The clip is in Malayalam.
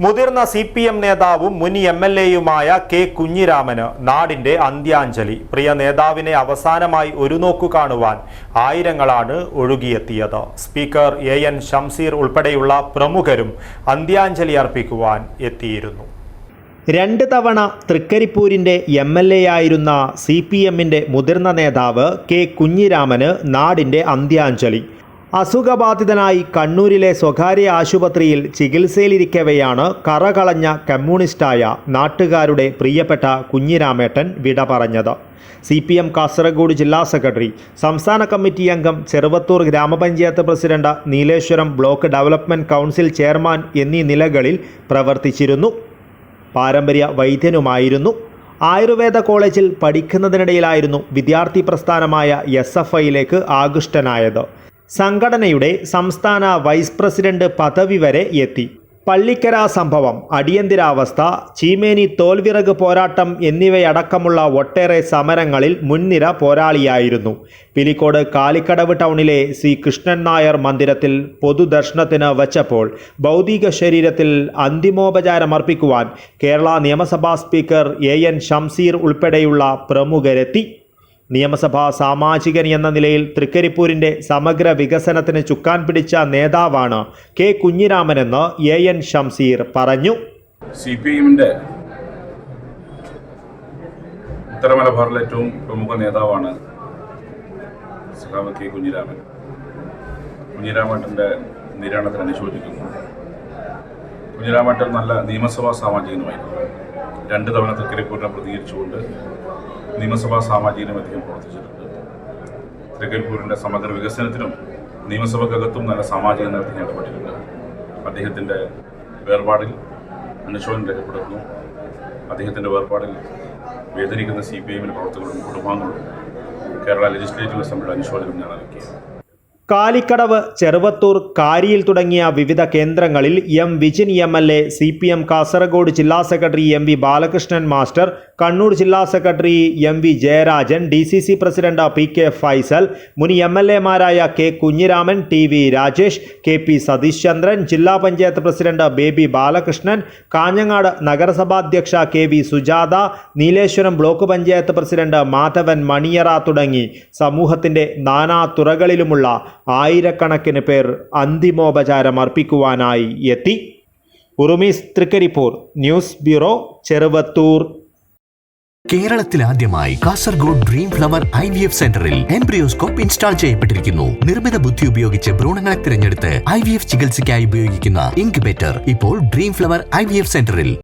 മുതിർന്ന സി പി എം നേതാവും മുൻ എം എൽ എയുമായ കെ കുഞ്ഞിരാമന് നാടിന്റെ അന്ത്യാഞ്ജലി. പ്രിയ നേതാവിനെ അവസാനമായി ഒരു നോക്കു കാണുവാൻ ആയിരങ്ങളാണ് ഒഴുകിയെത്തിയത്. സ്പീക്കർ എ എൻ ഷംസീർ ഉൾപ്പെടെയുള്ള പ്രമുഖരും അന്ത്യാഞ്ജലി അർപ്പിക്കുവാൻ എത്തിയിരുന്നു. രണ്ട് തവണ തൃക്കരിപ്പൂരിന്റെ എം എൽ എ ആയിരുന്ന സി പി എമ്മിന്റെ മുതിർന്ന നേതാവ് കെ കുഞ്ഞിരാമന് നാടിന്റെ അന്ത്യാഞ്ജലി. അസുഖബാധിതനായി കണ്ണൂരിലെ സ്വകാര്യ ആശുപത്രിയിൽ ചികിത്സയിലിരിക്കവെയാണ് കറകളഞ്ഞ കമ്മ്യൂണിസ്റ്റായ നാട്ടുകാരുടെ പ്രിയപ്പെട്ട കുഞ്ഞിരാമേട്ടൻ വിട പറഞ്ഞത്. സി പി എം കാസർഗോഡ് ജില്ലാ സെക്രട്ടറി സംസ്ഥാന കമ്മിറ്റി അംഗം ചെറുവത്തൂർ ഗ്രാമപഞ്ചായത്ത് president Nileshwaram block development council chairman എന്നീ നിലകളിൽ പ്രവർത്തിച്ചിരുന്നു. പാരമ്പര്യ വൈദ്യനുമായിരുന്നു. ആയുർവേദ കോളേജിൽ പഠിക്കുന്നതിനിടയിലായിരുന്നു വിദ്യാർത്ഥി പ്രസ്ഥാനമായ എസ് എഫ് ഐയിലേക്ക് ആകൃഷ്ടനായത്. സംഘടനയുടെ സംസ്ഥാന വൈസ് പ്രസിഡന്റ് പദവി വരെ എത്തി. പള്ളിക്കര സംഭവം അടിയന്തരാവസ്ഥ ചീമേനി തോൽവിറക് പോരാട്ടം എന്നിവയടക്കമുള്ള ഒട്ടേറെ സമരങ്ങളിൽ മുൻനിര പോരാളിയായിരുന്നു. പിലിക്കോട് കാലിക്കടവ് ടൗണിലെ സി. കൃഷ്ണൻ നായർ മന്ദിരത്തിൽ പൊതുദർശനത്തിന് വച്ചപ്പോൾ ഭൗതിക ശരീരത്തിൽ അന്തിമോപചാരമർപ്പിക്കുവാൻ കേരള നിയമസഭാ സ്പീക്കർ എ. എൻ. ഷംസീർ ഉൾപ്പെടെയുള്ള പ്രമുഖരെത്തി. നിയമസഭാ സാമാജികൻ എന്ന നിലയിൽ തൃക്കരിപ്പൂരിന്റെ സമഗ്ര വികസനത്തിന് ചുക്കാൻ പിടിച്ച നേതാവാണ് കെ കുഞ്ഞിരാമനെന്ന് എ എൻ ഷംസീർ പറഞ്ഞു. സി പി എമ്മിന്റെ ഉത്തര മലബാറിലെ ഏറ്റവും പ്രമുഖ നേതാവാണ് കെ കുഞ്ഞിരാമൻ. കുഞ്ഞിരാമേട്ടന്റെ നിര്യാണത്തിന് അനുശോചിക്കുന്നു. കുഞ്ഞിരാമേട്ടൻ നല്ല നിയമസഭാ സാമാജികനുമായിരുന്നു. രണ്ട് തവണ തൃക്കരിപ്പൂരിനെ പ്രതികരിച്ചുകൊണ്ട് നിയമസഭാ സാമാജികനും അധികം പ്രവർത്തിച്ചിട്ടുണ്ട്. തൃക്കരിപ്പൂരിന്റെ സമഗ്ര വികസനത്തിനും നിയമസഭക്കകത്തും നല്ല സാമാജിക അദ്ദേഹം ഇടപെട്ടിട്ടുണ്ട് അദ്ദേഹത്തിന്റെ വേർപാടിൽ അനുശോചനം രേഖപ്പെടുത്തുന്നു. അദ്ദേഹത്തിന്റെ വേർപാടിൽ വേദനിക്കുന്ന സി പി എമ്മിന്റെ പ്രവർത്തകരും കുടുംബാംഗങ്ങളും കേരള ലെജിസ്ലേറ്റീവ് അസംബ്ലിയുടെ അനുശോചനം ഞാൻ അറിയിക്കുകയാണ് കാലിക്കടവ് ചെറുവത്തൂർ കാരിയിൽ തുടങ്ങിയ വിവിധ കേന്ദ്രങ്ങളിൽ M. Vijin M. L. A C. P. M Kasaragod ജില്ലാ secretary M. V. Balakrishnan master Kannur ജില്ലാ secretary M. V. Jayarajan D. C. C president P. K. Faisal മുൻ M. L. എമാരായ K. Kunhiraman T. V. Rajesh K. P. Satheesh Chandran ജില്ലാ panchayat president Baby Balakrishnan Kanhangad നഗരസഭാധ്യക്ഷ K. V. Sujatha Nileshwaram block panchayat president Madhavan Maniyara തുടങ്ങി. സമൂഹത്തിന്റെ നാനാ തുറകളിലുമുള്ള ആയിരക്കണക്കിന് പേർ അന്തിമോപചാരം അർപ്പിക്കുവാനായി എത്തി. Urumees Trikaripur news bureau Cheruvathur. കേരളത്തിൽ ആദ്യമായി Kasaragod dream flower I V F സെന്ററിൽ എംബ്രിയോസ്കോപ്പ് ഇൻസ്റ്റാൾ ചെയ്യപ്പെട്ടിരിക്കുന്നു. നിർമ്മിത ബുദ്ധി ഉപയോഗിച്ച് ഭ്രൂണങ്ങളെ തിരഞ്ഞെടുത്ത് ഐ വി എഫ് ചികിത്സയ്ക്കായി ഉപയോഗിക്കുന്ന ഇൻക്യുബേറ്റർ. ഇപ്പോൾ dream flower I V F സെന്ററിൽ